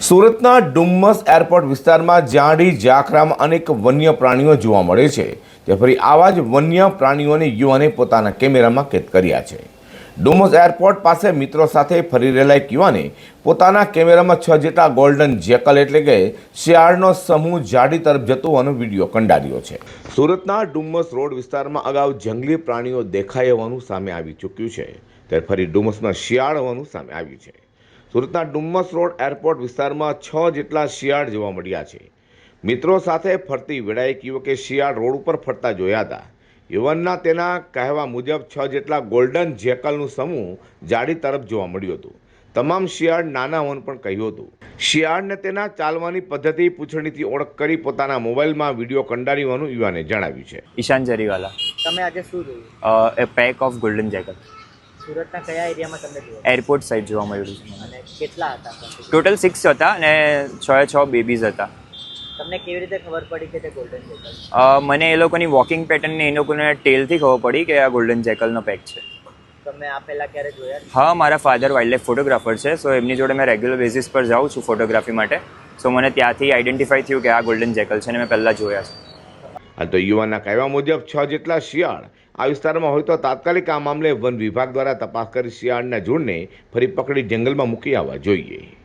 સુરતના ડુમ્મસ એરપોર્ટ વિસ્તારમાં જાડી જાખરામાં અનેક વન્ય પ્રાણીઓ જોવા મળે છે. તે ફરી આવા જ વન્ય પ્રાણીઓને યુવાને પોતાના કેમેરામાં કેદ કર્યા છે. ડુમ્મસ એરપોર્ટ પાસે મિત્રો સાથે ફરી રહેલા એક યુવાને પોતાના કેમેરામાં છ જેટલા ગોલ્ડન જેકલ એટલે કે શિયાળનો સમૂહ જાડી તરફ જતો હોવાનો વીડિયો કંડાર્યો છે. સુરતના ડુમ્મસ રોડ વિસ્તારમાં અગાઉ જંગલી પ્રાણીઓ દેખાઈ હોવાનું સામે આવી ચૂક્યું છે. ત્યારે ફરી ડુમ્મસમાં શિયાળ હોવાનું સામે આવ્યું છે. સુરતના ડુમ્મસ રોડ એરપોર્ટ વિસ્તારમાં છ જેટલા શિયાળ જોવા મળ્યા છે. મિત્રો સાથે ફરતી વેળાએ એક યુવકે શિયાળ રોડ ઉપર ફરતા જોયા હતા. યુવાનના તેના કહેવા મુજબ છ જેટલા ગોલ્ડન જેકલનું સમૂહ જાડી તરફ જોવા મળ્યું હતું. તમામ શિયાળ નાના હોવાનું પણ કહ્યું હતું. શિયાળને તેના ચાલવાની પદ્ધતિ પૂછણીથી ઓળખ કરી પોતાના મોબાઈલમાં વીડિયો કંડારી હોવાનું યુવાને જણાવ્યું છે. ઈશાન જરીવાલા. તમે આજે શું જોયું? A pack of golden jackal સુરતના કયા એરિયામાં તમને જોયું એરપોર્ટ સાઈડ જોવા મળ્યું છે. અને કેટલા હતા? ટોટલ સિક્સ હતા અને છ છ બેબીઝ હતા. તમને કેવી રીતે ખબર પડી કે તે ગોલ્ડન જેકલ મને એ લોકોની વોકિંગ પેટર્ન એ લોકોને ટેલથી ખબર પડી કે આ ગોલ્ડન જેકલનો પેક છે. તમે આ પહેલા ક્યારે જોયા હા મારા ફાધર વાઇલ્ડ ફોટોગ્રાફર છે સો એમની જોડે મેં રેગ્યુલર બેસિસ પર જાઉં છું ફોટોગ્રાફી માટે. સો મને ત્યાંથી આઈડેન્ટિફાઈ થયું કે આ ગોલ્ડન જેકલ છે અને મેં પહેલાં જોયા છે. આ તો યુવાનના કહેવા મુજબ છ જેટલા શિયાળ. આ વિસ્તારમાં હોય તો તાત્કાલિક આ મામલે વન વિભાગ દ્વારા તપાસ કરી શિયાળના ઝૂંડને ફરી પકડી જંગલમાં મૂકી આવવા જોઈએ.